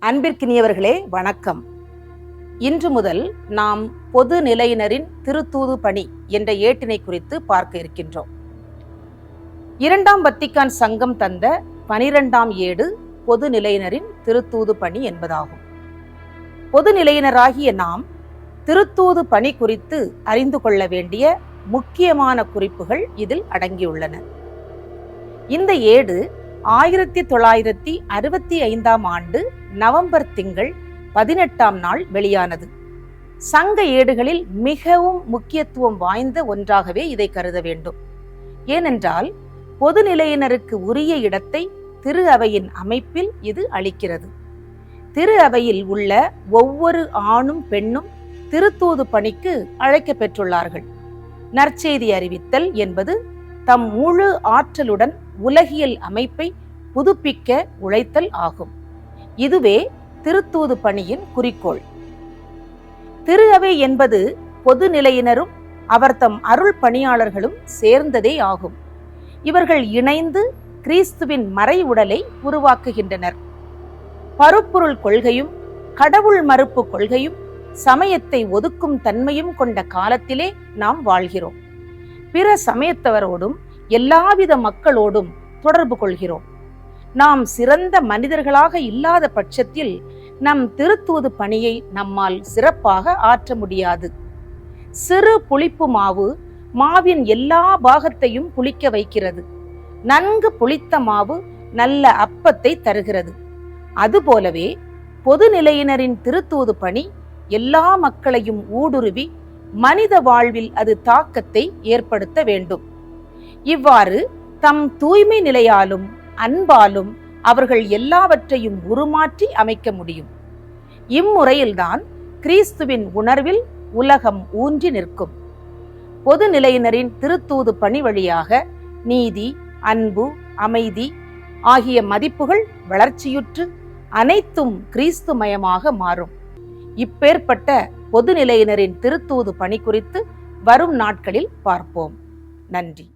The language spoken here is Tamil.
அன்பிற்கினியவர்களே வணக்கம். இன்று முதல் நாம் பொது நிலையினரின் திருத்தூது பணி என்ற ஏட்டினை குறித்து பார்க்க இருக்கின்றோம். இரண்டாம் வத்திக்கான் சங்கம் தந்த பனிரெண்டாம் ஏடு பொது நிலையினரின் திருத்தூது பணி என்பதாகும். பொது நிலையினராகிய நாம் திருத்தூது பணி குறித்து அறிந்து கொள்ள வேண்டிய முக்கியமான குறிப்புகள் இதில் அடங்கியுள்ளன. இந்த ஏடு ஆயிரத்தி தொள்ளாயிரத்தி அறுபத்தி ஐந்தாம் ஆண்டு நவம்பர் திங்கள் பதினெட்டாம் நாள் வெளியானது. சங்க ஏடுகளில் மிகவும் முக்கியத்துவம் வாய்ந்த ஒன்றாகவே இதை கருத வேண்டும். ஏனென்றால் பொதுநிலையினருக்கு உரிய இடத்தை திரு அவையின் அமைப்பில் இது அளிக்கிறது. திரு அவையில் உள்ள ஒவ்வொரு ஆணும் பெண்ணும் திருத்தூது பணிக்கு அழைக்க பெற்றுள்ளார்கள் நற்செய்தி அறிவித்தல் என்பது தம் முழு ஆற்றலுடன் உலகியல் அமைப்பை புதுப்பிக்க உழைத்தல் ஆகும். இதுவே திருத்தூது பணியின் குறிக்கோள். திரு அவை என்பது பொது நிலையினரும் அவர் தம் அருள் பணியாளர்களும் சேர்ந்ததே ஆகும். இவர்கள் இணைந்து கிறிஸ்துவின் மறை உடலை உருவாக்குகின்றனர். பருப்பொருள் கொள்கையும் கடவுள் மறுப்பு கொள்கையும் சமயத்தை ஒதுக்கும் தன்மையும் கொண்ட காலத்திலே நாம் வாழ்கிறோம். பிற சமயத்தவரோடும் எல்லாவித மக்களோடும் தொடர்பு கொள்கிறோம். நாம் சிறந்த மனிதர்களாக இல்லாத பட்சத்தில் நம் திருத்தூது பணியை நம்மால் சிறப்பாக ஆற்ற முடியாது. சிறு புளிப்பு மாவு மாவின் எல்லா பாகத்தையும் புளிக்க வைக்கிறது. நன்கு புளித்த மாவு நல்ல அப்பத்தை தருகிறது. அதுபோலவே பொதுநிலையினரின் திருத்தூது பணி எல்லா மக்களையும் ஊடுருவி மனித வாழ்வில் அது தாக்கத்தை ஏற்படுத்த வேண்டும். இவ்வாறு தம் தூய்மை நிலையாலும் அன்பாலும் அவர்கள் எல்லாவற்றையும் உருமாற்றி அமைக்க முடியும். இம்முறையில்தான் கிறிஸ்துவின் உணர்வில் உலகம் ஊன்றி நிற்கும். பொது நிலையினரின் திருத்தூது பணி வழியாக நீதி அன்பு அமைதி ஆகிய மதிப்புகள் வளர்ச்சியுற்று அனைத்தும் கிறிஸ்துமயமாக மாறும். இப்பேற்பட்ட பொதுநிலையினரின் திருத்தூது பணி குறித்து வரும் நாட்களில் பார்ப்போம். நன்றி.